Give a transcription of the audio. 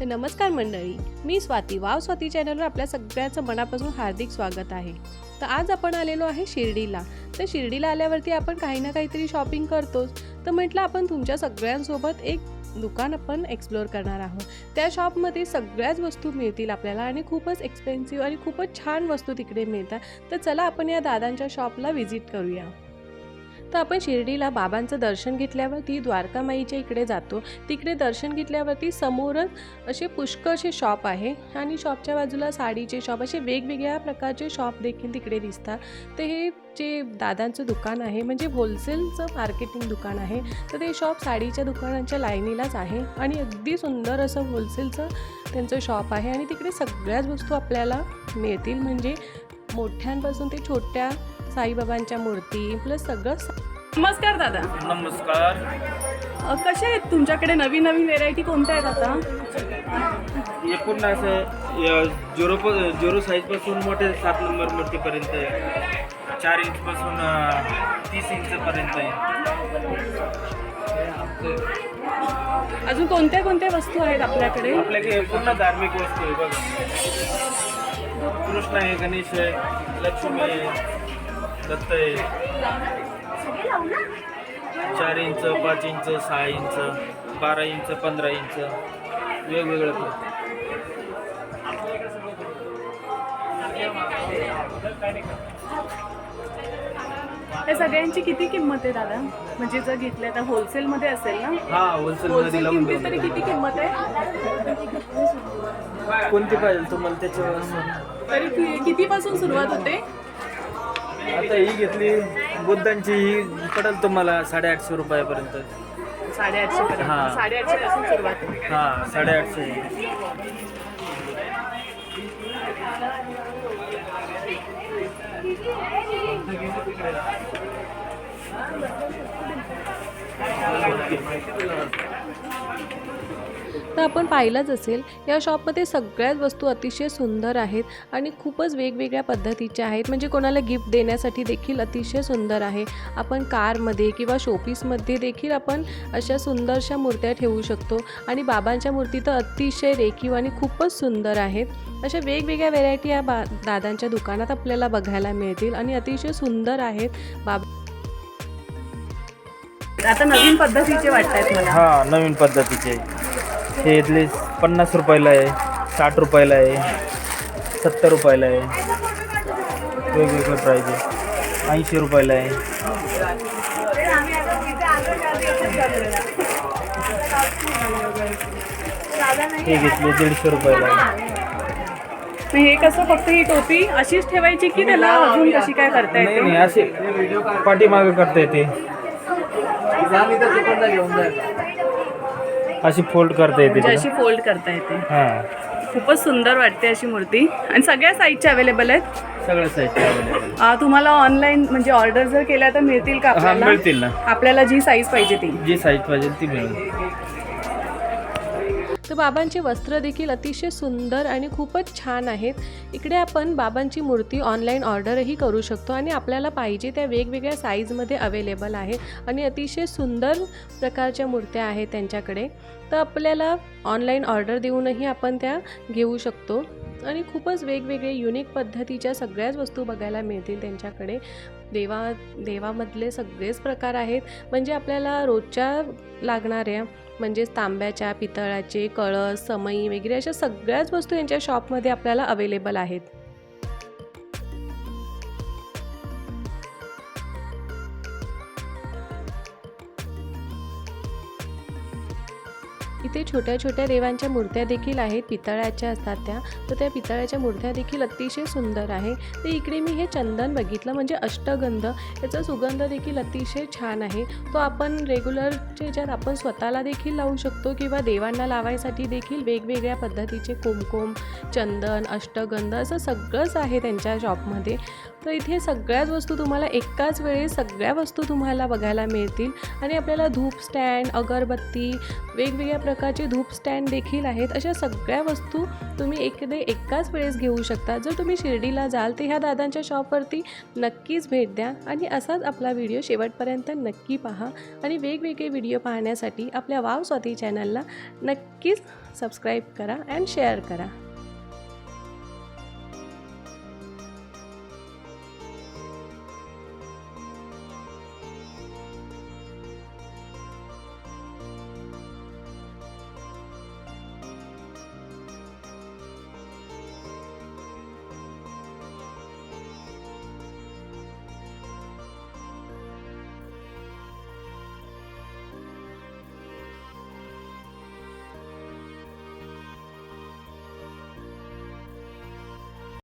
तर नमस्कार मंडळी मी स्वाती. वाव स्वाती चॅनलवर आपल्या सगळ्यांचं मनापासून हार्दिक स्वागत आहे. तर आज आपण आलेलो आहे शिर्डीला. तर शिर्डीला आल्यावरती आपण काही ना काहीतरी शॉपिंग करतोच. तर म्हटलं आपण तुमच्या सगळ्यांसोबत एक दुकान आपण एक्सप्लोअर करणार आहोत. त्या शॉपमध्ये सगळ्याच वस्तू मिळतील आपल्याला आणि खूपच एक्सपेन्सिव्ह आणि खूपच छान वस्तू तिकडे मिळतात. तर चला आपण या दादांच्या शॉपला व्हिजिट करूया. तर आपण शिर्डीला बाबांचं दर्शन घेतल्यावरती द्वारकामाईच्या इकडे जातो. तिकडे दर्शन घेतल्यावरती समोरच असे पुष्कळसे शॉप आहे आणि शॉपच्या बाजूला साडीचे शॉप असे वेगवेगळ्या प्रकारचे शॉप देखील तिकडे दिसतात. तर हे जे दादांचं दुकान आहे म्हणजे होलसेलचं मार्केटिंग दुकान आहे तर ते शॉप साडीच्या दुकानांच्या लाईनीलाच आहे आणि अगदी सुंदर असं होलसेलचं त्यांचं शॉप आहे आणि तिकडे सगळ्याच वस्तू आपल्याला मिळतील. म्हणजे मोठ्यांपासून ते छोट्या साईबाबांच्या मूर्ती प्लस सगळं नमस्कार दादा. नमस्कार. कशा आहेत तुमच्याकडे नवीन नवीन व्हेरायटी कोणत्या आहेत आता? पूर्ण असं य- झिरो प झिरो साईजपासून मोठे सात नंबर मूर्तीपर्यंत आहे. चार इंचपासून तीस इंचपर्यंत आहे. अजून कोणत्या कोणत्या वस्तू आहेत आपल्याकडे? आपल्याकडे हे पूर्ण धार्मिक वस्तू आहे बघा. कृष्ण आहे गणेश आहे लक्ष्मी आहे. दत्त आहे. चार इंच पाच इंच सहा इंच बारा इंच पंधरा इंच वेगवेगळं पण या सगळ्यांची किती किंमत आहे दादा? म्हणजे जर घेतल्या तर होलसेलमध्ये असेल ना? हा होलसेल मध्ये होलसेल लावून किमतीत तरी देऊ. किती किंमत आहे? कोणती पाहिजे तुम्हाला त्याच्यावर? तरी कि- कितीपासून सुरुवात होते? आता ही घेतली. बुद्धांची ही पडेल तुम्हाला साडेआठशे रुपयापर्यंत. साडेआठशे पर्यंत. हा. साडेआठशे पासून सुरुवात. आहे हा साडेआठशे. तर आपण पाहिलंच असेल या शॉपमध्ये सगळ्याच वस्तू अतिशय सुंदर आहेत आणि खूपच वेगवेगळ्या पद्धतीच्या आहेत. म्हणजे कोणाला गिफ्ट देण्यासाठी देखील अतिशय सुंदर आहे. आपण कारमध्ये किंवा शोपीसमध्ये देखील आपण अशा सुंदरशा मूर्त्या ठेवू शकतो. आणि बाबांच्या मूर्ती तर अतिशय रेखीव आणि खूपच सुंदर आहेत. अशा वेगवेगळ्या व्हेरायटी या बा दादांच्या दुकानात आपल्याला बघायला मिळतील आणि अतिशय सुंदर आहेत. बाबा आता नवीन पद्धतीचे वाटत मला. हा नवीन पद्धतीचे. हे इथले पन्नास रुपयाला आहे साठ रुपयाला आहे सत्तर रुपयाला आहे. वेगवेगळे प्राईज आहे. ऐंशी रुपयाला आहे. हे घेतले दीडशे रुपयाला आहे. मग हे कसं फक्त ही टोपी अशीच ठेवायची की त्याला अजून कशी काय करता नाही येते? नाही असे पाठीमागे करता येते. अशी फोल्ड करता येते म्हणजे. अशी फोल्ड करता येते. हा. खूपच सुंदर वाटते अशी मूर्ती. आणि सगळ्या साईजच्या अवेलेबल आहेत? सगळ्या साईज अवेलेबल अं, तुम्हाला ऑनलाईन म्हणजे ऑर्डर जर केल्या तर मिळतील का हा आपल्याला? मिळतील ना. आपल्याला जी साईज पाहिजे ती. जी साईज पाहिजे ती मिळेल. तर बाबांचे वस्त्र देखील अतिशय सुंदर आणि खूपच छान आहेत. इकडे आपण बाबांची मूर्ती ऑनलाईन ऑर्डरही करू शकतो आणि आपल्याला पाहिजे त्या वेगवेगळ्या साईजमध्ये अवेलेबल आहे आणि अतिशय सुंदर प्रकारच्या मूर्त्या आहेत त्यांच्याकडे. तर आपल्याला ऑनलाईन ऑर्डर देऊनही आपण त्या घेऊ शकतो आणि खूपच वेगवेगळे युनिक पद्धतीच्या सगळ्याच वस्तू बघायला मिळतील त्यांच्याकडे. देवा देवामधले सगळेच प्रकार आहेत. म्हणजे आपल्याला रोजच्या लागणाऱ्या म्हणजेच तांब्याच्या पितळाचे कळस समई वगैरे अशा सगळ्याच वस्तू यांच्या शॉपमध्ये आपल्याला अवेलेबल आहेत. इथे छोट्या छोट्या देवांच्या मूर्त्या देखील आहेत पितळाच्या असतात त्या. तर त्या पितळाच्या मूर्त्या देखील अतिशय सुंदर आहे. तर इकडे मी हे चंदन बघितलं म्हणजे अष्टगंध. याचा सुगंध देखील अतिशय छान आहे. तो आपण रेग्युलरच्या ह्याच्यात आपण स्वतःला देखील लावू शकतो किंवा देवांना लावायसाठी देखील वेगवेगळ्या पद्धतीचे कुमकुम चंदन अष्टगंध असं सगळंच आहे त्यांच्या शॉपमध्ये तर इथे सगळ्याच वस्तू तुम्हाला एकाच वेळी सगळ्या वस्तू तुम्हाला बघायला मिळतील. आणि आपल्याला धूप स्टँड अगरबत्ती वेगवेगळ्या प्रकारचे धूप स्टँड देखील आहेत. अशा सगळ्या वस्तू तुम्ही एकदे एकाच वेळेस घेऊ शकता. जर तुम्ही शिर्डीला जाल तर ह्या दादांच्या शॉपवरती नक्कीच भेट द्या आणि असाच आपला व्हिडिओ शेवटपर्यंत नक्की पहा आणि वेगवेगळे व्हिडिओ पाहण्यासाठी आपल्या वाव स्वाती चॅनलला नक्कीच सबस्क्राईब करा अँड शेअर करा.